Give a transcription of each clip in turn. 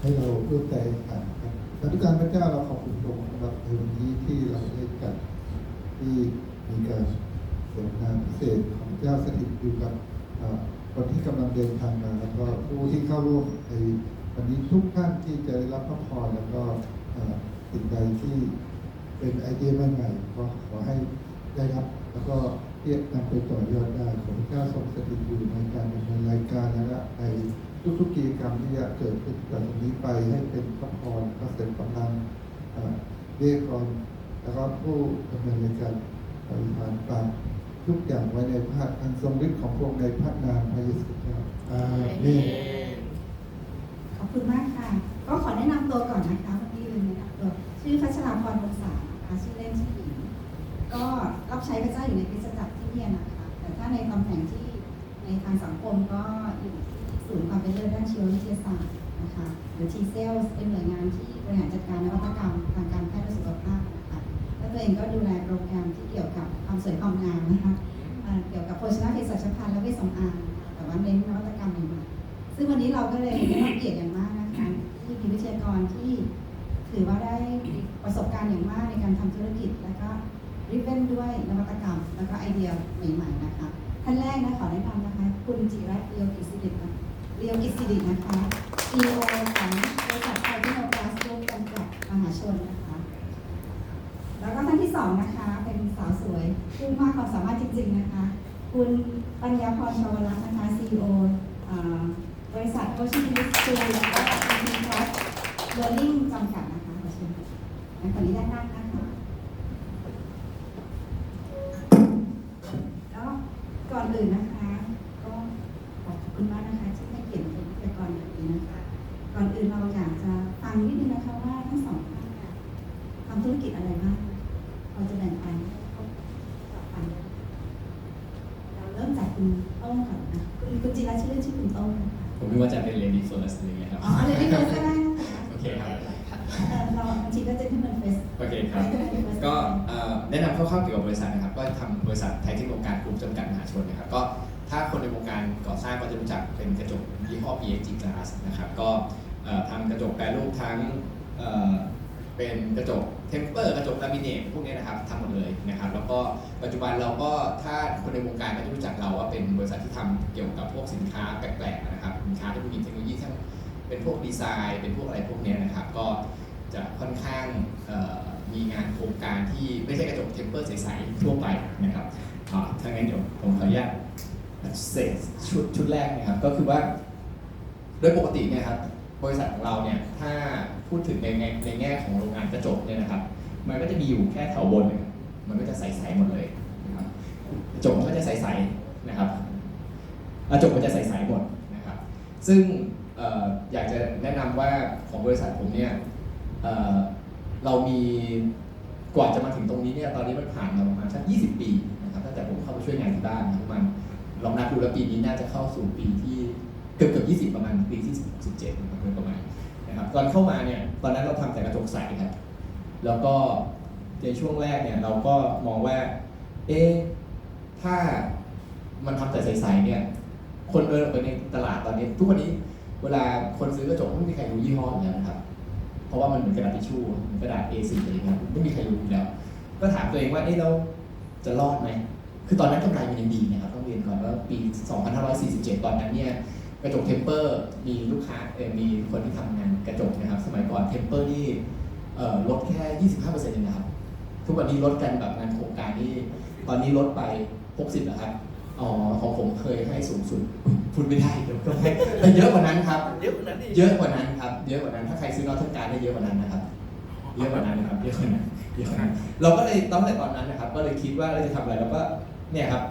ให้เราร่วมใจกันครับพรทุการพระเจ้าเราขอบคุณพระองค์สำหรับในวันนี้ที่เราได้จัดที่มีการเสวนาพิเศษของเจ้าสถิตอยู่กับคนที่กำลังเดินทางมาแล้วก็ผู้ที่เข้าร่วมในวันนี้ทุกท่านที่จะได้รับพระพรแล้วก็สิ่งใดที่เป็นไอเดียใหม่ๆก็ขอให้ได้รับแล้วก็ เรียกนำไปต่อยอดได้ขอพระเจ้าทรงสถิตอยู่ในการดำเนินรายการและในทุกๆกิจกรรมที่จะเกิดขึ้นจากตรงนี้ไปให้เป็นพระพรพระเสริมกำลังเอ่อเรียกร้องแล้วก็ผู้ดำเนินรายการบริหารฝากทุกอย่างไว้ในพระอันทรงฤทธิ์ของพระองค์ในพระนามพระเยซูเจ้าอาเมนขอบคุณมากค่ะ ก็ขอแนะนำตัวก่อนนะคะเมื่อกี้ลืมแนะนำตัวชื่อพัชราพรวงศานะคะชื่อเล่นชื่อหญิงก็รับใช้พระเจ้าอยู่ใน ในทางสังคมก็อยู่ที่ศูนย์ความเป็นเลิศด้านชีววิทยาศาสตร์นะคะหรือ T Cells เป็นหน่วยงานที่บริหารจัดการนวัตกรรมทางการแพทย์และสุขภาพนะคะแล้วตัวเองก็ดูแลโปรแกรมที่เกี่ยวกับความสวยความงามนะคะเกี่ยวกับโภชนาเภสัชพันธ์และเวชสำอางแต่ว่าเน้นนวัตกรรมใหม่ๆซึ่งวันนี้เราก็เลยได้รับเกียรติอย่างมากนะคะที่มีวิทยากรที่ถือว่าได้ประสบการณ์อย่างมากในการทำธุรกิจ และก็ริบเบิ้นด้วยนวัตกรรม แล้วก็ไอเดียใหม่ๆนะคะ ท่านแรกนะขอแนะนำนะคะ คุณจิรัตน์เรียวกิสิรินะเรียวกิสิรินะคะ CEO ของบริษัทไทยพิโนกาสรูมจำกัดมหาชนนะคะ แล้วก็ท่านที่สองนะคะ เป็นสาวสวยผู้มากความสามารถจริง ๆ นะคะ คุณปัญญาพรชวรัตน์นะคะ CEO อ่าบริษัทโคชิมิสคูแล้วก็ทีมคอสเบอร์ลิงจำกัดนะคะขอเชิญค่ะงั้นขออนุญาตนั่งนะคะ กี่ยวกับบริษัทนะครับ ก็ทำบริษัทไทยทคโนโลยีกรุ๊ปจำกัดมหาชนนะครับ ก็ถ้าคนในวงการก่อสร้างก็จะรู้จักเป็นกระจกยี่ห้อ PXG Glass นะครับ ก็ทำกระจกแปรรูปทั้งเป็นกระจกเทมเปอร์กระจกลามิเนตพวกนี้นะครับทำหมดเลยนะครับ แล้วก็ปัจจุบันเราก็ถ้าคนในวงการก็จะรู้จักเราว่าเป็นบริษัทที่ทำเกี่ยวกับพวกสินค้าแปลกๆนะครับสินค้าที่มีเทคโนโลยีทั้งเป็นพวกดีไซน์ เป็นพวกอะไรพวกนี้นะครับ ก็จะค่อนข้างเมีงานโครงการที่ไม่ใช่กระจกเทมเปอร์ใสๆทั่วไปนะครับอ่าถ้างั้นเดี๋ยวผมขออนุญาตเสร็จชุดชุดแรกนะครับ ก็คือว่า โดยปกติเนี่ยครับบริษัทของเราเนี่ยถ้าพูดถึงในแง่ในแง่ของโรงงานกระจกเนี่ยนะครับ มันก็จะมีอยู่แค่แถวบน มันก็จะใสๆหมดเลยนะครับกระจกมันก็จะใสๆนะครับกระจกมันจะใสๆหมดนะครับ ซึ่งเอ่ออยากจะแนะนำว่าของบริษัทผมเนี่ย เรามีกว่าจะมาถึงตรงนี้เนี่ยตอนนี้มันผ่านมาประมาณสัก20 ปีนะครับตั้งแต่ผมเข้ามาช่วยงานที่บ้านนะประมาณลองนับดูแล้วปีนี้น่าจะเข้าสู่ปีที่เกือบเกือบ20 ประมาณปีที่ 17นะครับโดยประมาณนะครับตอนเข้ามาเนี่ยตอนนั้นเราทำแต่กระจกใสครับแล้วก็ในช่วงแรกเนี่ยเราก็มองว่าเอ๊ะถ้ามันทำแต่ใสๆเนี่ยคนเดินออกไปในตลาดตอนนี้ ทุกวันนี้เวลาคนซื้อกระจกไม่มีใครรู้ยี่ห้ออยู่แล้วนะครับ เพราะว่ามันเหมือนกระดาษทิชชู่เหมือนกระดาษ A4 อะไรเงี้ยไม่มีใครรู้อยู่แล้ว ก็ถามตัวเองว่าเอ๊ะเราจะรอดไหมคือตอนนั้นกำไรมันยังดีนะครับต้องเรียนก่อนว่าปี 2547 ตอนนั้นเนี่ยกระจกเทมเปอร์มีลูกค้าเออมีคนที่ทำงานกระจกนะครับ สมัยก่อนเทมเปอร์นี่เอ่อลดแค่ 25%เองนะครับ ทุกวันนี้ลดกันแบบงานโครงการนี่ตอนนี้ลดไป 60แล้วครับ อ๋อของผมเคยให้สูงสุดพูดไม่ได้เดี๋ยวก็ให้แต่เยอะกว่านั้นครับ เยอะกว่านั้นอีกเยอะกว่านั้นครับ เยอะกว่านั้น ถ้าใครซื้อนอตเทอร์การได้เยอะกว่านั้นนะครับ เยอะกว่านั้นนะครับ เยอะกว่านั้น เยอะกว่านั้น เราก็เลยตั้งแต่ตอนนั้นนะครับ ก็เลยคิดว่าเราจะทำอะไรแล้วก็เนี่ยครับ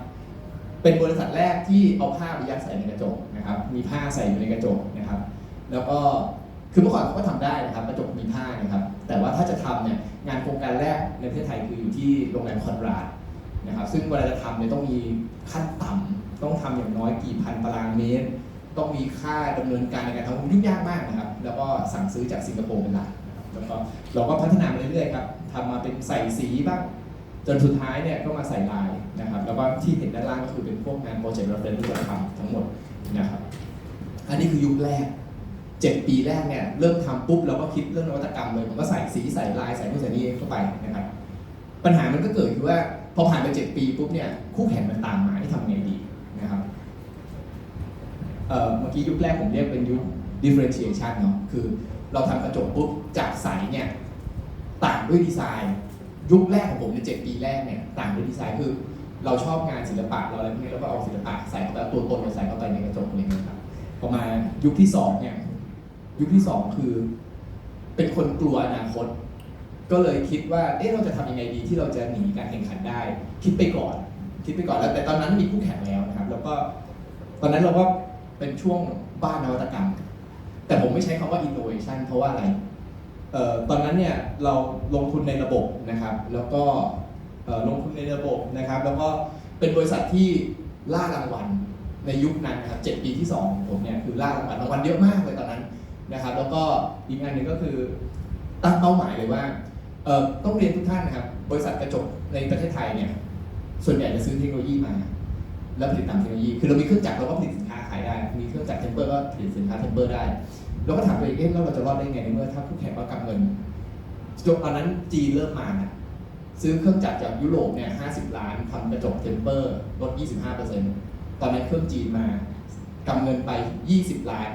เป็นบริษัทแรกที่เอาผ้าไปยัดใส่ในกระจกนะครับ มีผ้าใส่อยู่ในกระจกนะครับ แล้วก็คือเมื่อก่อนเขาก็ทำได้นะครับกระจกมีผ้านะครับ แต่ว่าถ้าจะทำเนี่ยงานโครงการแรกในประเทศไทยคืออยู่ที่โรงแรมคอนราด นะครับซึ่งเวลาจะทำเนี่ยต้องมีขั้นต่ำต้องทำอย่างน้อยกี่พันตารางเมตร ต้องมีค่าดำเนินการในการทำยุ่งยากมากนะครับ แล้วก็สั่งซื้อจากสิงคโปร์เป็นหลักแล้วก็เราก็พัฒนามาเรื่อยๆครับทำมาเป็นใส่สีบ้างจนสุดท้ายเนี่ยก็มาใส่ลายนะครับ แล้วก็ที่เห็นด้านล่างก็คือเป็นพวกงานโปรเจกต์เราเป็นที่เราทำทั้งหมดนะครับ อันนี้คือยุคแรกเจ็ดปีแรกเนี่ยเริ่มทำปุ๊บเราก็คิดเรื่องนวัตกรรมเลยผมก็ใส่สีใส่ลายใส่นู่นใส่นี่เข้าไปนะครับ ปัญหามันก็เกิดคือว่าพอผ่านไปเจ็ดปีปุ๊บเนี่ยคู่แข่งมันตามมาที่ทำไงดีนะครับเอ่อเมื่อกี้ยุคแรกผมเรียกเป็นยุค differentiation เนาะคือเราทำกระจกปุ๊บจากใสเนี่ยต่างด้วยดีไซน์ ยุคแรกของผมในเจ็ดปีแรกเนี่ยต่างด้วยดีไซน์คือเราชอบงานศิลปะเราอะไรพวกนี้แล้วก็เอาศิลปะใส่เข้าไปตัวตนเราใส่เข้าไปในกระจกอะไรเงี้ยครับพอมายุคที่สองเนี่ยยุคที่สองคือ เป็นคนกลัวอนาคต ก็เลยคิดว่าเอ๊ะเราจะทำยังไงดีที่เราจะหนีการแข่งขันได้ คิดไปก่อน คิดไปก่อนแล้วแต่ตอนนั้นมีคู่แข่งแล้วนะครับ แล้วก็ตอนนั้นเราก็เป็นช่วงบ้านนวัตกรรม แต่ผมไม่ใช้คำว่า innovation เพราะว่าอะไรเอ่อตอนนั้นเนี่ยเราลงทุนในระบบนะครับ แล้วก็เอ่อลงทุนในระบบนะครับ แล้วก็เป็นบริษัทที่ล่ารางวัลในยุคนั้นนะครับ7ปีที่2ของผมเนี่ยคือล่ารางวัลรางวัลเยอะมากเลยตอนนั้นนะครับ แล้วก็อีกงานหนึ่งก็คือตั้งเป้าหมายเลยว่า ต้องเรียนทุกท่านนะครับ บริษัทกระจกในประเทศไทยเนี่ยส่วนใหญ่จะซื้อเทคโนโลยีมา แล้วผลิตตามเทคโนโลยี คือเรามีเครื่องจักรเราก็ผลิตสินค้าขายได้ มีเครื่องจักรเทมเปอร์ก็ผลิตสินค้าเทมเปอร์ได้ เราก็ถามตัวเองเอ๊ะแล้วเราจะรอดได้ไงในเมื่อถ้าคู่แข่งก็กำเงินจนตอนนั้นจีนเริ่มมานะซื้อเครื่องจักรจากยุโรปเนี่ย50ล้านทำกระจกเทมเปอร์ลด25%ตอนนั้นเครื่องจีนมากำเงินไป20ล้าน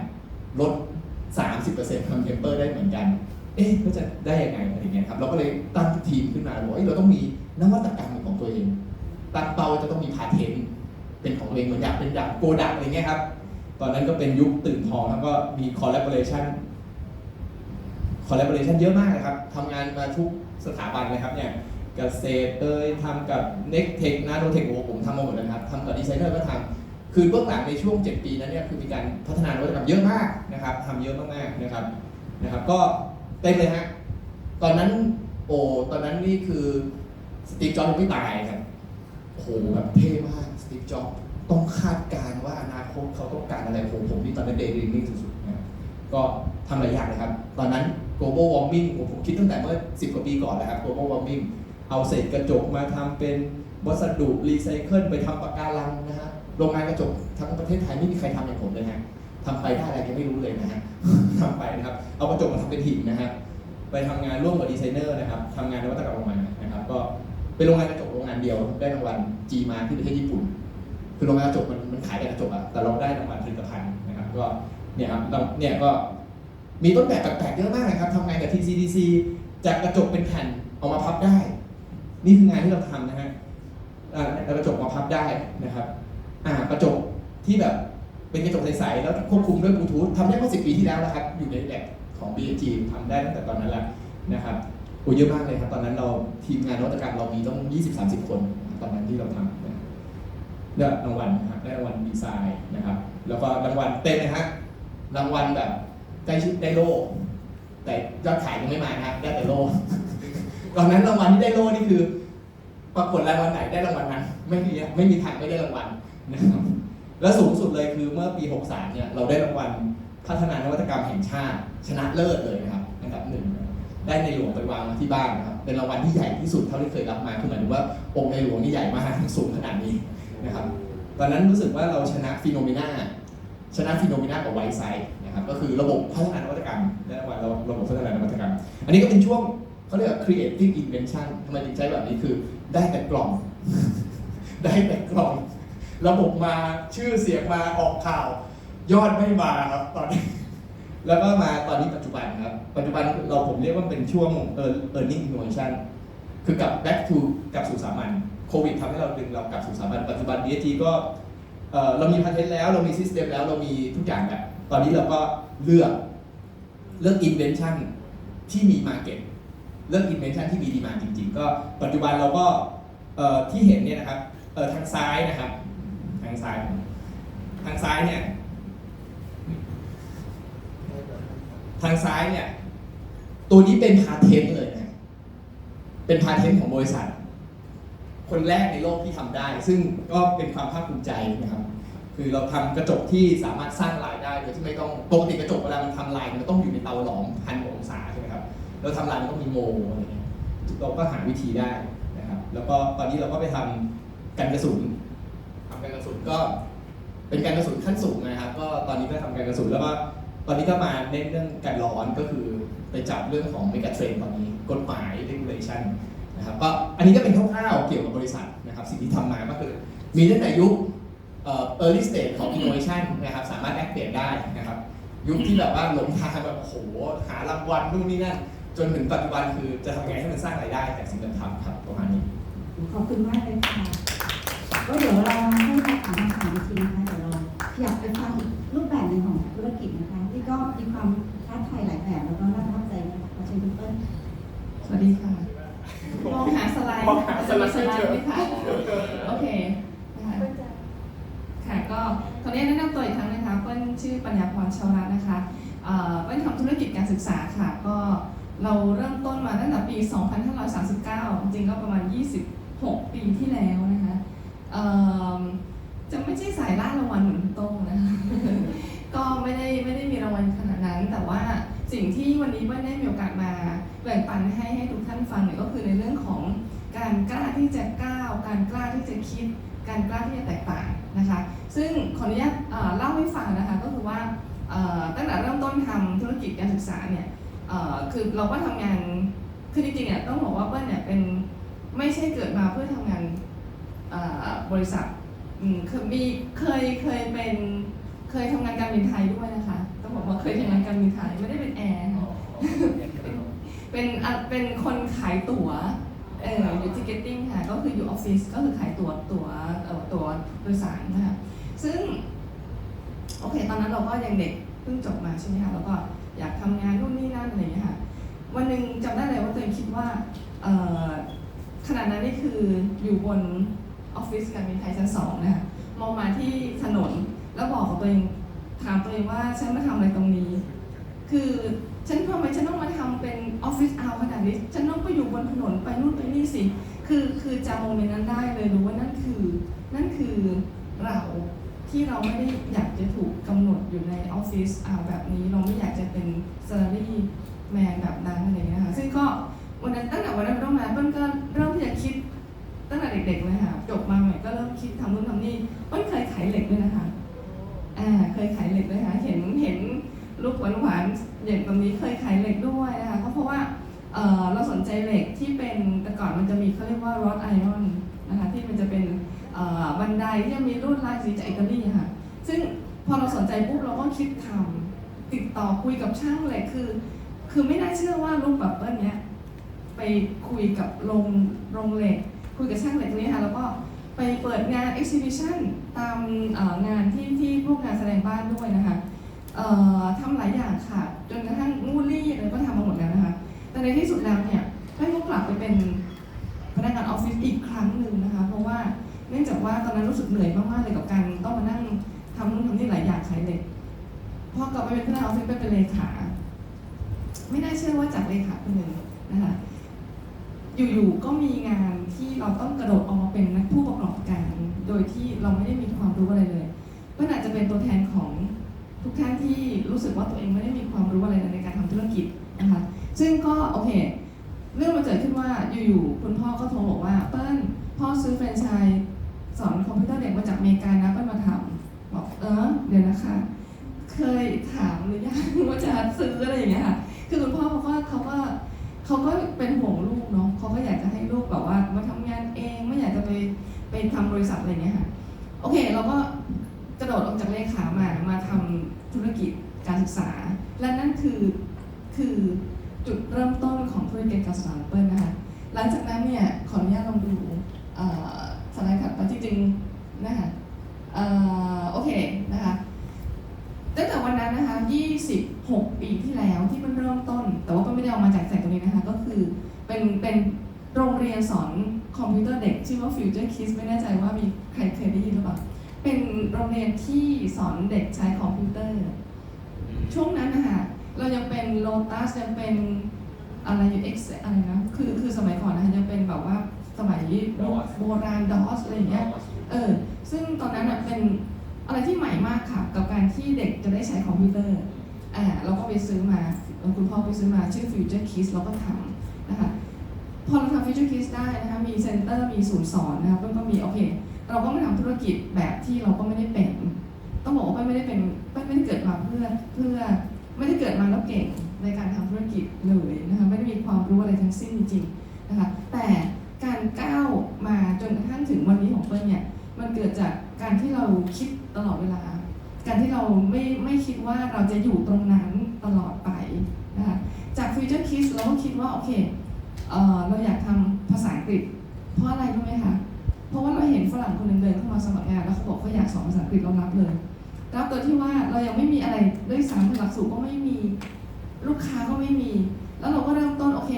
ลด30%ทำเทมเปอร์ได้เหมือนกัน เอ๊ะก็จะได้ยังไงอะไรเงี้ยครับเราก็เลยตั้งทีมขึ้นมาบอกว่าเอ้เราต้องมีนวัตกรรมของตัวเองตั้งเป้าจะต้องมีพาเทนเป็นของตัวเองเหมือนอยากเป็นอย่างโกดักอะไรเงี้ยครับ ตอนนั้นก็เป็นยุคตื่นทองแล้วก็มีคอลล a บ o r a t i o n คอลล a บ o r a t i o n เยอะมากนะครับทำงานมาทุกสถาบันเลยครับเนี่ยเกษตรเอยทำกับ n e c t e c h นาโนเทคโอผมทำมาหมดเลยครับทำกับดีไซเนอร์ก็ทำคือเบื้องหลังในช่วง 7 ปีนั้นเนี่ยคือมีการพัฒนานวัตกรรมเยอะมากนะครับทำเยอะมากๆนะครับนะครับ ก็ เต็มเลยฮะ ตอนนั้นโอ้ตอนนั้นนี่คือสตีฟจ็อบส์ยังไม่ตายครับโอ้โหแบบเท่มากสตีฟจ็อบส์ต้องคาดการณ์ว่าอนาคตเขาต้องการอะไรผมผมนี่ตอนนั้นเดย์ดรีมมิ่งสุดๆนะก็ทำหลายอย่างนะครับ ตอนนั้น global warming ผมผมคิดตั้งแต่เมื่อ 10 กว่าปีก่อนแล้วครับ global warming เอาเศษกระจกมาทำเป็นวัสดุรีไซเคิลไปทำปะการังนะฮะโรงงานกระจกทั้งประเทศไทยไม่มีใครทำอย่างผมเลยฮะ ทำไปได้อะไรยังไม่รู้เลยนะฮะทำไปนะครับ เอากระจกมาทำเป็นหินนะฮะไปทำงานร่วมกับดีไซเนอร์นะครับทำงานนวัตกรรมออกมานะครับ ก็เป็นโรงงานกระจกโรงงานเดียวได้รางวัล G มาที่ประเทศญี่ปุ่น คือโรงงานกระจกมันมันขายแต่กระจกอะแต่เราได้รางวัลผลิตภัณฑ์นะครับ ก็เนี่ยครับเราเนี่ยก็มีต้นแบบแปลกๆเยอะมากนะครับทำงานกับ TCDC จากกระจกเป็นแผ่นเอามาพับได้ นี่คืองานที่เราทำนะฮะกระจกมาพับได้นะครับ อ่ากระจกที่แบบ เป็นกระจกใสๆแล้วควบคุมด้วยบลูทูธทำได้เมื่อสิปีที่แล้วนะครับ อยู่ในแลบของ BG ทำได้ตั้งแต่ตอนนั้นแล้วนะครับโอ้เยอะมากเลยครับ ตอนนั้นเราทีมงานนวัตกรรมเรามีต้อง 20-30 คนนะครับตอนนั้นที่เราทำนะได้รางวัลนะครับได้รางวัลดีไซน์นะครับ แล้วก็รางวัลเต็มนะฮะรางวัลแบบใกล้ชิดได้โล่แต่ยอดขายยังไม่มานะครับได้แต่โล่ตอนนั้นรางวัลที่ได้โล่นี่คือปรากฏรางวัลไหนได้รางวัลนั้นไม่มีไม่มีทางไม่ได้รางวัลนะครับ แล้วสูงสุดเลยคือเมื่อปี 63 เนี่ยเราได้รางวัลพัฒนานวัตกรรมแห่งชาติ ชนะเลิศเลยนะครับอันดับหนึ่งได้ในหลวงไปวางที่บ้านนะครับเป็นรางวัลที่ใหญ่ที่สุดเท่าที่เคยรับมาคือหมายถึงว่าองค์ในหลวงนี่ใหญ่มากสูงขนาดนี้นะครับตอนนั้นรู้สึกว่าเราชนะฟีโนเมนาชนะฟีโนเมนากับไวไซด์นะครับก็คือระบบพัฒนานวัตกรรมได้รางวัลระบบพัฒนานวัตกรรม อันนี้ก็เป็นช่วงเขาเรียกว่า creative invention ทำไมถึงใช้แบบนี้คือได้แต่กล่อง ได้แต่กล่อง ระบบมาชื่อเสียงมาออกข่าว ยอดไม่มาครับตอนนี้ แล้วก็มาตอนนี้ปัจจุบันครับ ปัจจุบันเราผมเรียกว่าเป็นช่วง earning innovation คือกลับ back to กลับสู่สามัญโควิดทำให้เราดึงเรากลับสู่สามัญปัจจุบัน DSG ก็เออเรามีพันเทนแล้วเรามี system แล้วเรามีทุกอย่างแล้วตอนนี้เราก็เลือกเลือก invention ที่มี market เรื่อง invention ที่มีดีมาจริง ๆ ก็ปัจจุบันเราก็เออที่เห็นเนี่ยนะครับเออทางซ้ายนะครับางซ้าย ทางซ้ายเนี่ย ทางซ้ายเนี่ย ตัวนี้เป็นพาเทนเลยนะเป็นพาเทนของบริษัท คนแรกในโลกที่ทำได้ ซึ่งก็เป็นความภาคภูมิใจนะครับ คือเราทำกระจกที่สามารถสร้างลายได้โดยที่ไม่ต้องปกติกระจกเวลามันทำลายมันต้องอยู่ในเตาหลอมพันองศาใช่ไหมครับเราทำลายมันต้องมีโมอะไรเงี้ยเราก็หาวิธีได้นะครับ แล้วก็ตอนนี้เราก็ไปทำกันกระสุน นก็เป็นการกระสุนขั้นสูงนะครับ ก็ตอนนี้ก็ทำการกระสุนแล้วก็ตอนนี้ก็มาเน้นเรื่องการร้อนก็คือไปจับเรื่องของเมกะเทรนตอนนี้กฎหมาย regulation นะครับก็อันนี้ก็เป็นคร่าวๆเกี่ยวกับบริษัทนะครับสิ่งที่ทำมาก็คือมีตั้งแต่ยุคเอ่อ early stage ของ innovation นะครับสามารถแลกเปลี่ยนได้นะครับ ยุคที่แบบว่าหลงทางแบบโอ้โหหารางวัลนู่นนี่นั่นจนถึงปัจจุบันคือจะทำยังไงให้มันสร้างรายได้จากสิ่งที่ทำครับประมาณนี้ขอบคุณมากเลยค่ะ ก็เดี๋ยวเราให้มาถามคำถามอีกทีนะคะเดี๋ยวเราอยากไปฟังอีกรูปแบบหนึ่งของธุรกิจนะคะ ที่ก็มีความท้าทายหลายแบบแล้วก็น่าประทับใจนะคะขอเชิญคุณเปิ้ลสวัสดีค่ะ มองหาสไลด์มองหาสไลด์สไลด์ไหมคะโอเคนะคะค่ะก็ขออนุญาตแนะนำตัวอีกครั้งนะคะเปิ้ลชื่อปัญญาพรชาวรัตน์นะคะเอ่อเปิ้ลทำธุรกิจการศึกษาค่ะ ก็เราเริ่มต้นมาตั้งแต่ปี 2539 จริงๆก็ประมาณ 26 ปีที่แล้วนะคะเอ่อ จะไม่ใช่สายล่ารางวัลเหมือนคุณโต้งนะคะก็ไม่ได้ไม่ได้มีรางวัลขนาดนั้น แต่ว่าสิ่งที่วันนี้เปิ้ลได้มีโอกาสมาแบ่งปันให้ให้ทุกท่านฟังเนี่ยก็คือในเรื่องของการกล้าที่จะก้าวการกล้าที่จะคิด การกล้าที่จะแตกต่างนะคะ ซึ่งขออนุญาตเล่าให้ฟังนะคะก็คือว่าตั้งแต่เริ่มต้นทำธุรกิจการศึกษาเนี่ยคือเราก็ทำงานคือจริงๆเนี่ยต้องบอกว่าเปิ้ลเนี่ยเป็นไม่ใช่เกิดมาเพื่อทำงานเอ่อ บริษัทอืมเคยมีเคยเคยเป็นเคยทำงานการบินไทยด้วยนะคะต้องบอกว่าเคยทำงานการบินไทยไม่ได้เป็นแอร์ค่ะเป็นอะเป็นคนขายตั๋วเอออยู่ทิเก็ตติ้งค่ะก็คืออยู่ออฟฟิศก็คือขายตั๋วตั๋วเอ่อตั๋วโดยสารนะคะซึ่งโอเค ตอนนั้นเราก็ยังเด็กเพิ่งจบมาใช่ไหมคะแล้วก็อยากทำงานนู่นนี่นั่นอะไรอย่างเงี้ยค่ะวันหนึ่งจำได้เลยว่าตัวเองคิดว่าเอ่อขณะนั้นนี่คืออยู่บน ออฟฟิศการบินไทยชั้นสองนะคะมองมาที่ถนนแล้วบอกกับตัวเองถามตัวเองว่าฉันมาทำอะไรตรงนี้ คือฉันทำไมฉันต้องมาทำเป็นออฟฟิศเอาขนาดนี้ ฉันต้องไปอยู่บนถนนไปนู่นไปนี่สิ คือคือจำโมเมนต์นั้นได้เลยรู้ว่านั่นคือ นั่นคือเราที่เราไม่ได้อยากจะถูกกำหนดอยู่ในออฟฟิศเอาแบบนี้ เราไม่อยากจะเป็น salary man แบบนั้นอะไรเงี้ยค่ะซึ่งก็วันนั้นตั้งแต่วันนั้นเป็นต้นมาเปิ้ลก็เริ่มที่จะคิด ตั้งแต่เด็กๆเลยค่ะจบมาใหม่ก็เริ่มคิดทำนู่นทำนี่เปิ้ลเคยขายเหล็กด้วยนะคะอ่าเคยขายเหล็กด้วยค่ะเห็นเห็นลูกหวานๆอย่างตรงนี้เคยขายเหล็กด้วยนะคะก็เพราะว่าเออเราสนใจเหล็กที่เป็นแต่ก่อนมันจะมีเขาเรียกว่า rod iron นนะคะที่มันจะเป็นเอ่อบันไดที่มีลวดลายสีจากอิตาลีค่ะซึ่งพอเราสนใจปุ๊บเราก็คิดทำติดต่อคุยกับช่างเล็กคือ คือไม่น่าเชื่อว่าลูกแบบเปิ้ลเนี้ยไปคุยกับโรงโรงเหล็ก คุยกับช่างเหล็กตรงนี้ค่ะแล้วก็ไปเปิดงาน exhibition ตามงานที่ที่พวกงานแสดงบ้านด้วยนะคะทำหลายอย่างค่ะ จนกระทั่งงูลี่อะไรก็ทำมาหมดแล้วนะคะ แต่ในที่สุดแล้วเนี่ยได้ก็กลับไปเป็นพนักงานออฟฟิศอีกครั้งหนึ่งนะคะ เพราะว่าเนื่องจากว่าตอนนั้นรู้สึกเหนื่อยมากๆเลยกับการต้องมานั่งทำนู่นทำนี่หลายอย่างขายเด็กพอกลับไปเป็นพนักงานออฟฟิศไปเป็นเลขา ไม่น่าเชื่อว่าจากเลขาคนหนึ่งนะคะ อยู่ๆก็มีงานที่เราต้องกระโดดออกมาเป็นนักผู้ประกอบการ โดยที่เราไม่ได้มีความรู้อะไรเลยก็อาจจะเป็นตัวแทนของทุกท่านที่รู้สึกว่าตัวเองไม่ได้มีความรู้อะไรในการทำธุรกิจนะคะ ซึ่งก็โอเค เรื่องมันเกิดขึ้นว่าอยู่ๆคุณพ่อก็โทรบอกว่าเปิ้ลพ่อซื้อแฟรนไชส์สอนคอมพิวเตอร์เด็กมาจากอเมริกานะเปิ้ลมาทำบอกเออเดี๋ยวนะคะ เคยถามหรือยังว่าจะซื้ออะไรอย่างเงี้ยค่ะ คือคุณพ่อเขาก็เขาก็ เขาก็เป็นห่วงลูกเนาะเขาก็อยากจะให้ลูกแบบว่ามาทำงานเองไม่อยากจะไปไปทำบริษัทอะไรเงี้ยค่ะโอเคเราก็กระโดดออกจากเลขามามาทำธุรกิจการศึกษา และนั่นคือคือจุดเริ่มต้นของธุรกิจการศึกษาของเปิ้ลนะคะหลังจากนั้นเนี่ยขออนุญาตลองดูเอ่อสไลด์ถัดไปจริงๆนะคะเอ่อโอเคนะคะ ตั้งแต่วันนั้นนะคะ 26 ปีที่แล้วที่มันเริ่มต้น แต่ว่าเปิ้ลไม่ได้เอามาจากแสงตรงนี้นะคะ ก็คือไป เรียนสอนคอมพิวเตอร์เด็กชื่อ ว่า Future Kids ไม่แน่ใจว่ามีใครเคยได้ยินหรือเปล่า เป็นโรงเรียนที่สอนเด็กใช้คอมพิวเตอร์ ช่วงนั้นนะคะเรายังเป็น Lotus ยังเป็นอะไรอยู่ X อะไรนะ คือคือสมัยก่อนนะคะยังเป็นแบบว่าสมัยโบราณ DOS อะไรอย่างเงี้ย เออ ซึ่งตอนนั้นเป็นอะไรที่ใหม่มากค่ะ กับการที่เด็กจะได้ใช้คอมพิวเตอร์อ่าเราก็ไปซื้อมา คุณพ่อไปซื้อมาชื่อ Future Kids เราก็ทำนะคะ พอเราทำ Future Kids ได้นะคะมีเซ็นเตอร์มีศูนย์สอนนะคะเพิ่มก็มีโอเค เราก็มาทำธุรกิจแบบที่เราก็ไม่ได้เป็น ต้องบอกว่าไม่ได้เป็นไม่ไม่ได้เกิดมาเพื่อเพื่อไม่ได้เกิดมาแล้วเก่งในการทำธุรกิจเลยนะคะไม่ได้มีความรู้อะไรทั้งสิ้นจริงๆนะคะแต่การก้าวมาจนกระทั่งถึงวันนี้ของเปิ้ลเนี่ยมันเกิดจากการที่เราคิดตลอดเวลา การที่เราไม่ไม่คิดว่าเราจะอยู่ตรงนั้นตลอดไปนะคะจาก Future Kids เราก็คิดว่าโอเค เราอยากทำภาษาอังกฤษ เพราะอะไรรู้ไหมคะ เพราะว่าเราเห็นฝรั่งคนหนึ่งเดินเข้ามาสมัครงานแล้วเขาบอกเขาอยากสอนภาษาอังกฤษเรารับเลยรับโดยที่ว่าเรายังไม่มีอะไรด้วยซ้ำหลักสูตรก็ไม่มีลูกค้าก็ไม่มี แล้วเราก็เริ่มต้นโอเค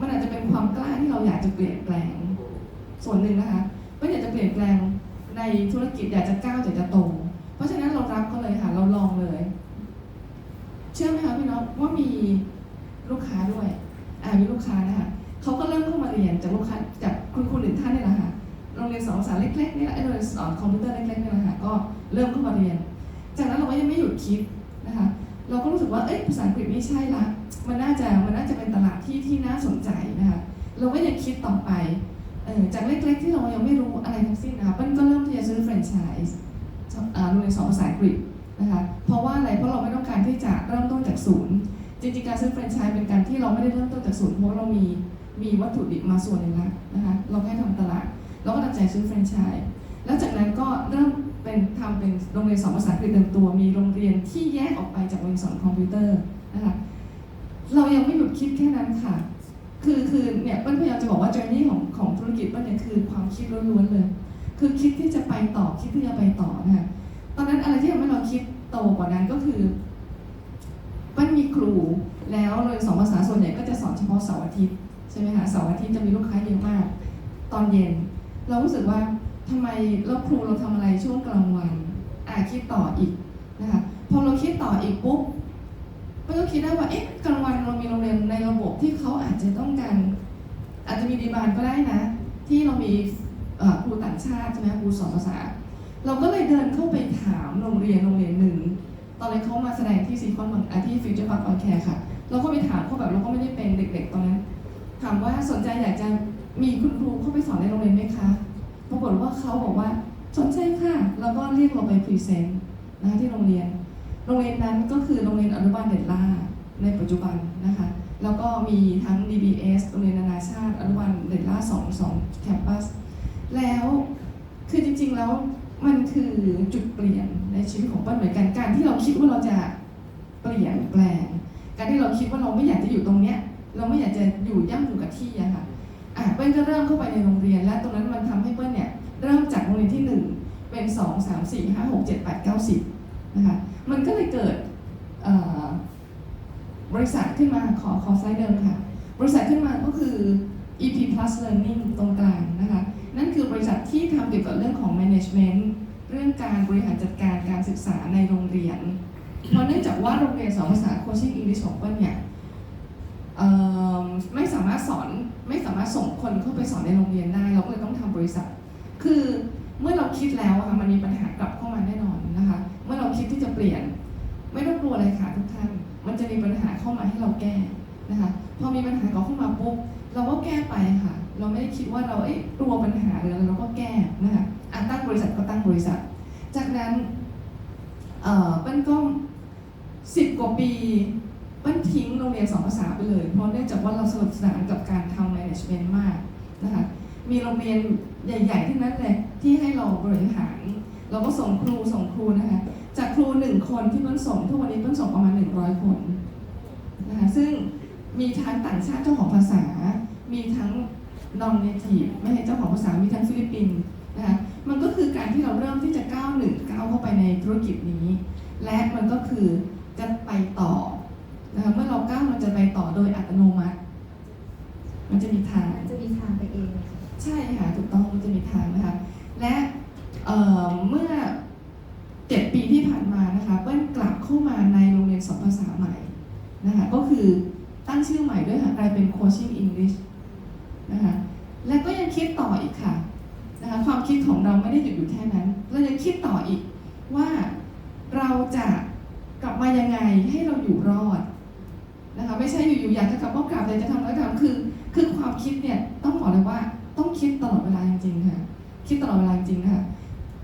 มันอาจจะเป็นความกล้าที่เราอยากจะเปลี่ยนแปลง ส่วนหนึ่งนะคะไม่อยากจะเปลี่ยนแปลงในธุรกิจอยากจะก้าวอยากจะโต เพราะฉะนั้นเรารับก็เลยค่ะเราลองเลย เชื่อไหมคะพี่น้องว่ามีลูกค้าด้วยอ่ามีลูกค้านะ จากลูกค้าจากคุณครูหนึ่งท่านนี่แหละค่ะโรงเรียนสอนภาษาเล็กๆนี่แหละไอ้โรงเรียนสอนคอมพิวเตอร์เล็กๆนี่แหละค่ะก็เริ่มเข้ามาเรียน จากนั้นเราก็ยังไม่หยุดคิดนะคะเราก็รู้สึกว่าเอ้ยภาษาอังกฤษไม่ใช่ละมันน่าจะมันน่าจะเป็นตลาดที่ที่น่าสนใจนะคะเราก็ยังคิดต่อไปเออจากเล็กๆที่เรายังไม่รู้อะไรทั้งสิ้นนะคะเปิ้ลก็เริ่มที่จะซื้อแฟรนไชส์โรงเรียนสอนภาษาอังกฤษนะคะเพราะว่าอะไรเพราะเราไม่ต้องการที่จะเริ่มต้นจากศูนย์จริงๆการซื้อแฟรนไชส์เป็นการที่เราไม่ได้เริ่มต้นจากศูนย์เพราะเรามี มีวัตถุดิบมาส่วนหนึ่งล้วนะคะเราแค่ทำตลาดเราก็ตัดใจซื้อแฟรนไชส์แล้วจากนั้นก็เริ่มเป็นทำเป็นโรงเรียนสอนภาษาอังกฤษเต็มตัว มีโรงเรียนที่แยกออกไปจากโรงเรียนสอนคอมพิวเตอร์นะคะเรายังไม่หยุดคิดแค่นั้นค่ะ คือคือเนี่ยเปิ้ลพยายามจะบอกว่า journey ของของธุรกิจเปิ้ลเนี่ยคือความคิดล้วนๆเลย คือคิดที่จะไปต่อคิดที่จะไปต่อนะคะตอนนั้นอะไรที่ทำให้เราคิดโตกว่านั้นก็คือเปิ้ลมีครูแล้วโรงเรียนสอนภาษาส่วนใหญ่ก็จะสอนเฉพาะเสาร์อาทิตย์ ใช่ไหมคะเสาร์อาทิตย์จะมีลูกค้าเยอะมาก ตอนเย็น เรารู้สึกว่าทำไมเราครูเราทำอะไรช่วงกลางวันอะคิดต่ออีกนะคะพอเราคิดต่ออีกปุ๊บก็ก็คิดได้ว่าเอ๊ะกลางวันเรามีโรงเรียนในระบบที่เขาอาจจะต้องการ อาจจะมีดีมานก็ได้นะ ที่เรามีครูต่างชาติใช่ไหมครูสอนภาษา เราก็เลยเดินเข้าไปถามโรงเรียนโรงเรียนหนึ่งตอนนั้นเขามาแสดงที่ซีคอนบางที่ฟิวเจอร์พาร์คบางแคค่ะ เราก็ไปถามเขาแบบเราก็ไม่ได้เป็นเด็ก ๆ ตอนนั้น ถามว่าสนใจอยากจะมีคุณครูเข้าไปสอนในโรงเรียนไหมคะปรากฏว่าเขาบอกว่าสนใจค่ะ แล้วก็เรียกเราไปพรีเซนต์นะคะที่โรงเรียน โรงเรียนนั้นก็คือโรงเรียนอนุบาลเดลล่าในปัจจุบันนะคะ แล้วก็มีทั้ง DBS โรงเรียนนานาชาติอนุบาลเดลล่าสองสองแคมปัส แล้วคือจริงๆแล้วมันคือจุดเปลี่ยนในชีวิตของเปิ้ลเหมือนกันการที่เราคิดว่าเราจะเปลี่ยนแปลง การที่เราคิดว่าเราไม่อยากจะอยู่ตรงเนี้ย เราไม่อยากจะอยู่ย่ำอยู่กับที่อะค่ะอะเปิ้ลก็เริ่มเข้าไปในโรงเรียน และตรงนั้นมันทำให้เปิ้ลเนี่ยเริ่มจากโรงเรียนที่หนึ่งเป็นสองสามสี่ห้าหกเจ็ดแปดเก้าสิบนะคะมันก็เลยเกิดบริษัทขึ้นมาขอขอไซด์เดิมค่ะ บริษัทขึ้นมาก็คือ EP Plus Learning ตรงกลางนะคะนั่นคือบริษัทที่ทำเกี่ยวกับเรื่องของ management เรื่องการบริหารจัดการการศึกษาในโรงเรียน เพราะเนื่องจากว่าโรงเรียนสอนภาษา Coaching English ของเปิ้ลเนี่ย ไม่สามารถสอนไม่สามารถส่งคนเข้าไปสอนในโรงเรียนได้ เราก็เลยต้องทำบริษัท คือเมื่อเราคิดแล้วค่ะมันมีปัญหากลับเข้ามาแน่นอนนะคะ เมื่อเราคิดที่จะเปลี่ยน ไม่ต้องกลัวเลยค่ะทุกท่าน มันจะมีปัญหาเข้ามาให้เราแก้นะคะ พอมีปัญหาเข้ามาปุ๊บเราก็แก้ไปค่ะ เราไม่ได้คิดว่าเราเอ๊ะกลัวปัญหาหรืออะไรเราก็แก้นะคะอะตั้งบริษัทก็ตั้งบริษัท จากนั้นเอ่อเปิ้ลก็สิบกว่าปี เปิ้ลทิ้งโรงเรียนสอนภาษาไปเลย เพราะเนื่องจากว่าเราสนุกสนานกับการทำ management มากนะคะมีโรงเรียนใหญ่ ๆ ทั้งนั้นเลยที่ให้เราบริหาร เราก็ส่งครูส่งครูนะคะจากครูหนึ่งคนที่เปิ้ลส่งทุกวันนี้เปิ้ลส่งประมาณ 100 คนนะคะซึ่งมีทั้งต่างชาติเจ้าของภาษา มีทั้ง non native ไม่ใช่เจ้าของภาษา มีทั้งฟิลิปปินส์นะคะมันก็คือการที่เราเริ่มที่จะก้าวหนึ่งก้าวเข้าไปในธุรกิจนี้ และมันก็คือจะไปต่อ นะคะเมื่อเราก้าวมันจะไปต่อโดยอัตโนมัติ มันจะมีทาง มันจะมีทางไปเอง ใช่ค่ะถูกต้องมันจะมีทางนะคะและเเมื่อเจ็ดปีที่ผ่านมานะคะเปิ้ลกลับเข้ามาในโรงเรียนสอนภาษาใหม่นะคะก็คือตั้งชื่อใหม่ด้วยค่ะกลายเป็น Coaching English นะคะและก็ยังคิดต่ออีกค่ะนะคะความคิดของเราไม่ได้หยุดอยู่แค่นั้นเรายังคิดต่ออีกว่าเราจะกลับมายังไงให้เราอยู่รอด นะคะไม่ใช่อยู่ๆอยากจะกลับก็กลับเลยจะทำแล้วทำคือ คือความคิดเนี่ยต้องบอกเลยว่าต้องคิดตลอดเวลาจริงๆค่ะ คิดตลอดเวลาจริงๆนะคะ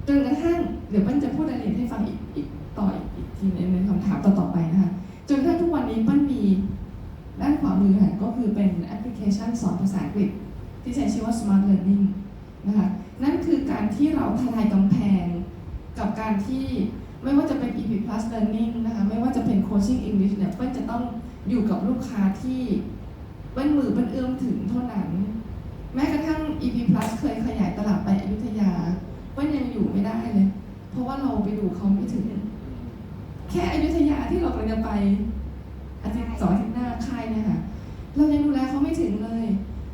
จนกระทั่งเดี๋ยวเปิ้ลจะพูดรายละเอียดให้ฟังอีกอีกต่ออีกทีในในคำถามต่อๆไปนะคะจนกระทั่งทุกวันนี้เปิ้ลมีด้านขวามือค่ะก็คือเป็นแอปพลิเคชันสอนภาษาอังกฤษ ที่ใช้ชื่อว่า Smart Learning นะคะนั่นคือการที่เราทลายกำแพงกับการที่ไม่ว่าจะเป็น EP Plus Learning นะคะ ไม่ว่าจะเป็น Coaching English เนี่ยเปิ้ลจะต้อง อยู่กับลูกค้าที่เปิ้ลมือเปิ้ลเอื้อมถึงเท่านั้น แม้กระทั่ง EP Plus เคยขยายตลาดไปอยุธยาเปิ้ลยังอยู่ไม่ได้เลย เพราะว่าเราไปดูเขาไม่ถึง แค่อยุธยาที่เรากำลังจะไปอาทิตย์สองอาทิตย์หน้าค่ายเนี่ยค่ะเรายังดูแลเขาไม่ถึงเลย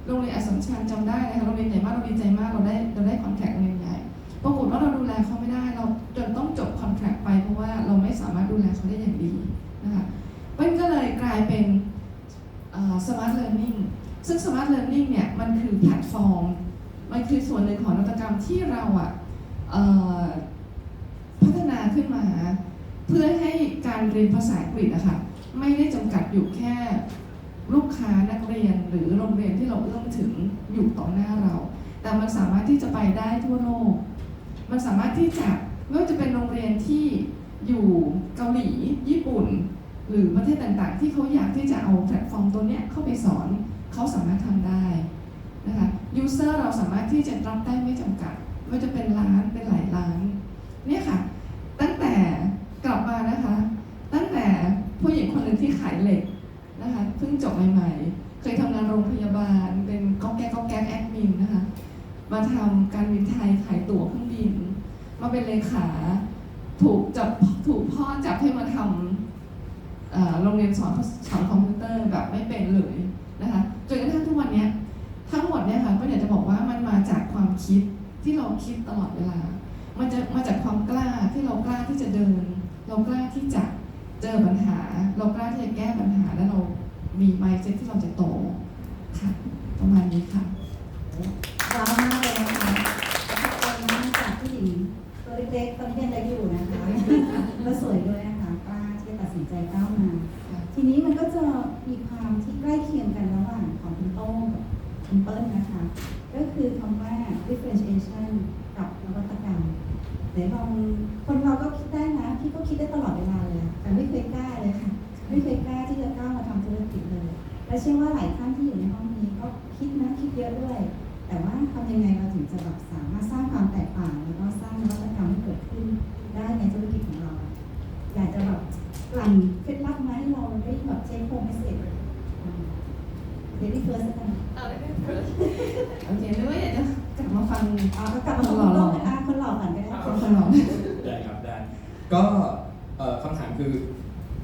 โรงเรียนอัสมชัญจำได้นะคะโรงเรียนใหญ่มากเราดีใจมากเราได้เราได้คอนแทคโรงเรียนใหญ่ปรากฏว่าเราดูแลเขาไม่ได้ เราจนต้องจบคอนแทคไปเพราะว่าเราไม่สามารถดูแลเขาได้อย่างดีนะคะ เปิ้ลก็เลยกลายเป็นสมาร์ทเ a อร์นิ่งซึ่งสมาร์ทเ a อร์นิ่งเนี่ยมันคือแพลตฟอร์ม มันคือส่วนหนึ่งของนวัตกรรมที่เราอะเอ่อพัฒนาขึ้นมา เพื่อให้การเรียนภาษาอังกฤษอะค่ะไม่ได้จำกัดอยู่แค่ลูกค้านักเรียนหรือโรงเรียนที่เราเอื้อมถึงอยู่ต่อหน้าเรา แต่มันสามารถที่จะไปได้ทั่วโลก มันสามารถที่จะไม่ว่าจะเป็นโรงเรียนที่อยู่เกาหลี ญี่ปุ่น หรือประเทศต่างๆ ที่เขาอยากที่จะเอาแพลตฟอร์มตัวเนี้ยเข้าไปสอนเขาสามารถทำได้นะคะยูเซอร์เราสามารถที่จะรับได้ไม่จำกัดไม่ว่าจะเป็นล้านเป็นหลายล้านเนี่ยค่ะ ตั้งแต่กลับมานะคะ ตั้งแต่ผู้หญิงคนหนึ่งที่ขายเหล็กนะคะเพิ่งจบใหม่ๆ เคยทำงานโรงพยาบาล เป็นก๊อกแก๊กก๊อกแก๊กแอดมินนะคะมาทำการบินไทยขายตั๋วเครื่องบิน มาเป็นเลขา ถูกจับถูกพ่อจับให้มาทำ โรงเรียนสอนสอนคอมพิวเตอร์แบบไม่เป็นเลยนะคะจนกระทั่งทุกวันนี้ทั้งหมดเนี่ยค่ะก็อยากจะบอกว่ามันมาจากความคิดที่เราคิดตลอดเวลา มันจะมาจากความกล้าที่เรากล้าที่จะเดิน เรากล้าที่จะเจอปัญหา เรากล้าที่จะแก้ปัญหาแล้วเรามี mindset ที่เราจะโตค่ะประมาณนี้ค่ะว้าวมากเลยนะคะขอบคุณมากจากผู้หญิงตัวเล็กๆตอนนี้ยังเล็กอยู่นะคะแล้วสวยด้วย สินใจก้าวมาทีนี้มันก็จะมีความที่ใกล้เคียงกันระหว่างของคุณโต้งกับคุณเปิ้ลนะคะ ก็คือคำว่า differentiation กับนวัตกรรมเดี๋ยวลองคนเราก็คิดได้นะพี่ก็คิดได้ตลอดเวลาเลยแต่ไม่เคยกล้าเลยค่ะ ไม่เคยกล้าที่จะก้าวมาทำธุรกิจเลย และเชื่อว่าหลายท่านที่อยู่ในห้องนี้ก็คิดนะคิดเยอะด้วย แต่ว่าทำยังไงเราถึงจะแบบสาม กลั่นเคล็ดลับมาให้เราได้แบบเช็คโฮมให้เสร็จเดลี่เฟิร์สกันโอเคนึกว่าอยากจะกลับมาฟังอ๋อก็กลับมาคนหล่อหล่อๆอะคนหล่อก่อนก็ได้คนคนหล่อได้ครับได้ก็เอ่อคำถามคือ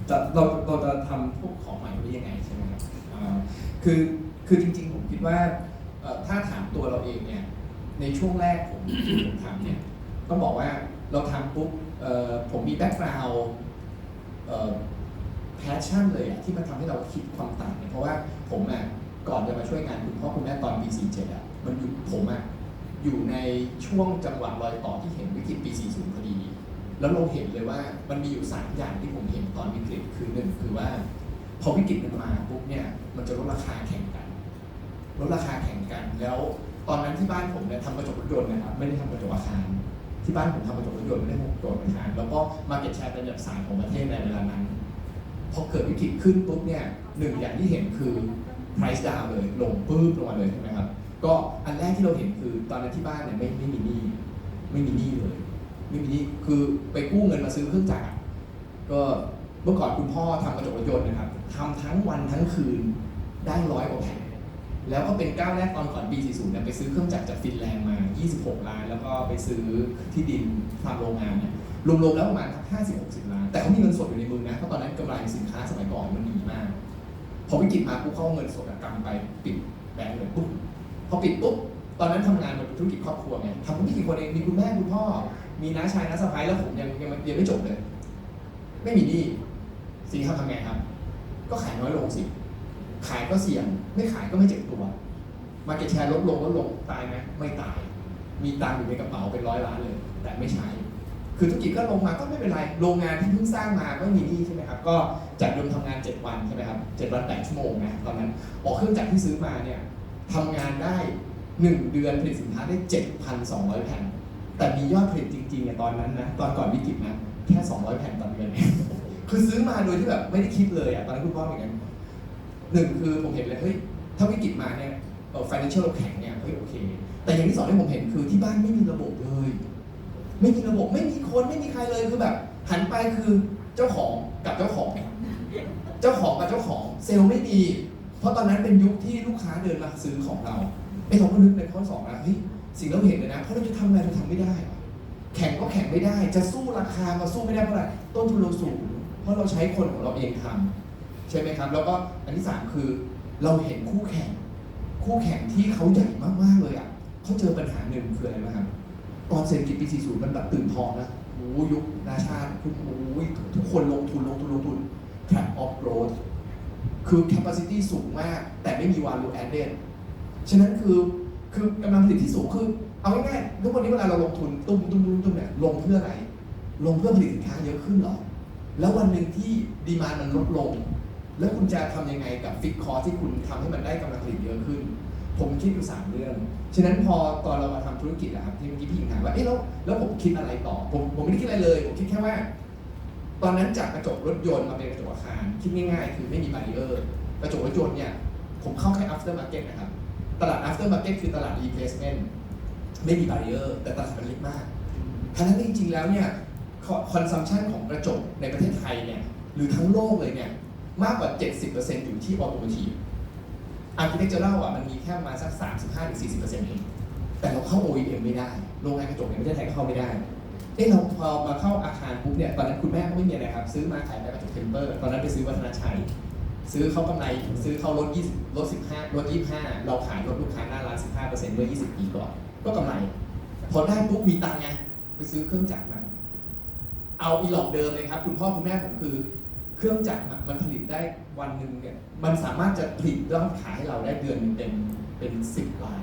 จะเราเราจะทำพวกของใหม่ได้ยังไงใช่ไหมครับคือคือจริงๆผมคิดว่าเอ่อถ้าถามตัวเราเองเนี่ยในช่วงแรกผมที่ผมทำเนี่ยต้องบอกว่าเราทำปุ๊บเอ่อผมมีแบ็กกราวด์ แพชชั่นเลยอะที่มันทำให้เราคิดความต่างเนี่ยเพราะว่าผมอะก่อนจะมาช่วยงานคุณพ่อคุณแม่ตอนปี 47อะมันอยู่ผมอะอยู่ในช่วงจังหวะรอยต่อที่เห็นวิกฤตปี 40พอดี แล้วเราเห็นเลยว่ามันมีอยู่สามอย่างที่ผมเห็นตอนวิกฤตคือหนึ่งคือว่า พอวิกฤตมันมาปุ๊บเนี่ยมันจะลดราคาแข่งกันลดราคาแข่งกันแล้วตอนนั้นที่บ้านผมเนี่ยทำกระจกรถยนต์นะครับไม่ได้ทำกระจกอาคาร ที่บ้านผมทำกระจกรถยนต์ไม่ได้ทำกระจกอาคารแล้วก็มาเก็ตแชร์เป็นอันดับสามของประเทศในเวลานั้นพอเกิดวิกฤตขึ้นปุ๊บเนี่ยหนึ่งอย่างที่เห็นคือ price down เลยลงปื้บลงมาเลยใช่ไหมครับก็อันแรกที่เราเห็นคือตอนนั้นที่บ้านเนี่ยไม่ไม่มีหนี้ไม่มีหนี้เลยไม่มีหนี่คือไปกู้เงินมาซื้อเครื่องจักรก็เมื่อก่อนคุณพ่อทำกระจกรถยนต์นะครับทำทั้งวันทั้งคืนได้ร้อยกว่าแผ่น แล้วก็เป็นก้าวแรกตอนก่อนปี 40เนี่ยไปซื้อเครื่องจักรจากฟินแลนด์มา 26 ล้าน แล้วก็ไปซื้อที่ดินทำโรงงานเนี่ยรวมๆแล้วประมาณ 50-60 ล้าน แต่เขามีเงินสดอยู่ในมือนะเพราะตอนนั้นกำไรสินค้าสมัยก่อนมันดีมาก พอวิกฤตมาปุ๊บเขาเอาเงินสดกำไปปิดแบงก์เลยปุ๊บพอปิดปุ๊บตอนนั้นทำงานมันเป็นธุรกิจครอบครัวไงทำไม่กี่คนเองมีคุณแม่คุณพ่อ มีน้าชายน้าสะพ้ายแล้วผมยังยังยังไม่จบเลย ไม่มีหนี้สิ่งที่ทำทำไงครับ ก็ขายน้อยลงสิ ขายก็เสี่ยง ไม่ขายก็ไม่เจ็บตัว มาเก็ตแชร์ลดลงลดลงตายไหมไม่ตาย มีตังค์อยู่ในกระเป๋าเป็นร้อยล้านเลย แต่ไม่ใช้คือธุรกิจก็ลงมาก็ไม่เป็นไร โรงงานที่เพิ่งสร้างมาก็มีหนี้ใช่ไหมครับ ก็จากเดิมทำงาน 7 วันใช่ไหมครับ7วัน8ชั่วโมงนะตอนนั้นออกเครื่องจักรที่ซื้อมาเนี่ยทำงานได้ 1 เดือนผลิตสินค้าได้ 7,200 แผ่น แต่มียอดผลิตจริงๆเนี่ยตอนนั้นนะ ตอนก่อนวิกฤตนะ แค่ 200 แผ่นต่อเดือน คือซื้อมาโดยที่แบบไม่ได้คิดเลยอะ ตอนนั้นคุณพ่อเป็นไง หนึ่งคือผมเห็นเลยเฮ้ยถ้าวิกฤตมาเนี่ยเออ financial เราแข็งเนี่ยเฮ้ยโอเค แต่อย่างที่สองที่ผมเห็นคือที่บ้านไม่มีระบบเลย ไม่มีระบบไม่มีคนไม่มีใครเลยคือแบบหันไปคือเจ้าของกับเจ้าของ เจ้าของกับเจ้าของเซลล์ไม่มี เพราะตอนนั้นเป็นยุคที่ลูกค้าเดินมาซื้อของเราไอ้เราก็นึกในข้อสองนะเฮ้ยสิ่งที่เราเห็นเลยนะเพราะเราจะทำอะไรเราทำไม่ได้ แข่งก็แข่งไม่ได้ จะสู้ราคามาสู้ไม่ได้เพราะอะไรต้นทุนเราสูงเพราะเราใช้คนของเราเองทำ ใช่ไหมครับ แล้วก็อันที่สามคือเราเห็นคู่แข่ง คู่แข่งที่เขาใหญ่มากๆเลยอะเขาเจอปัญหาหนึ่งคืออะไรไหมครับตอนเศรษฐกิจปี 40 มันแบบตื่นทองนะโอ้ยุคนาชาติทุกโอ้ยทุกคนลงทุนลงทุนลงทุน trap of growth คือ capacity สูงมาก แต่ไม่มี value added ฉะนั้นคือคือกำลังผลิตที่สูงคือเอาง่ายๆทุกวันนี้เวลาเราลงทุนตุ้มตุ้มตุ้มตุ้มเนี่ยลงเพื่ออะไร ลงเพื่อผลิตสินค้าเยอะขึ้นหรอ แล้ววันหนึ่งที่ดีมานมันลดลง แล้วคุณจะทำยังไงกับฟิกคอที่คุณทำให้มันได้กำลังผลิตเยอะขึ้น ผมคิดอยู่สามเรื่อง ฉะนั้นพอตอนเรามาทำธุรกิจอะครับที่เมื่อกี้พี่หญิงถามว่า เอ๊ะแล้วแล้วผมคิดอะไรต่อ ผมผมไม่ได้คิดอะไรเลย ผมคิดแค่ว่า ตอนนั้นจากกระจกรถยนต์มาเป็นกระจกอาคาร คิดง่ายๆ คือไม่มีบารีเออร์ กระจกรถยนต์เนี่ยผมเข้าแค่ after market นะครับ ตลาด after market คือตลาด replacement ไม่มีบารีเออร์ แต่ตลาดมันเล็กมากทั้งนั้นจริงๆแล้วเนี่ย consumption ของกระจกในประเทศไทยเนี่ยหรือทั้งโลกเลยเนี่ย มากกว่า 70%อยู่ที่ automotive อาร์คิเทคเจอรัลอะมันมีแค่ประมาณสัก 35-40%เองแต่เราเข้า OEM ไม่ได้ โรงงานกระจกในประเทศไทยก็เข้าไม่ได้เอ้เราพอมาเข้าอาคารปุ๊บเนี่ย ตอนนั้นคุณแม่ก็ไม่มีอะไรครับ ซื้อมาขายไปกระจกเทมเปอร์ ตอนนั้นไปซื้อวัฒนาชัย ซื้อเข้ากำไร ซื้อเข้าลด20ลด15ลด25 เราขายลดลูกค้าหน้าร้าน15%เมื่อ 20 ปีก่อน ก็กำไร พอได้ปุ๊บมีตังค์ไง ไปซื้อเครื่องจักรมา เอาอีหลอกเดิมเลยครับ คุณพ่อคุณแม่ผมคือ เครื่องจักรมันผลิตได้วันหนึ่งเนี่ยมันสามารถจะผลิตแล้วขายให้เราได้เดือนหนึ่งเป็นเป็นสิบล้าน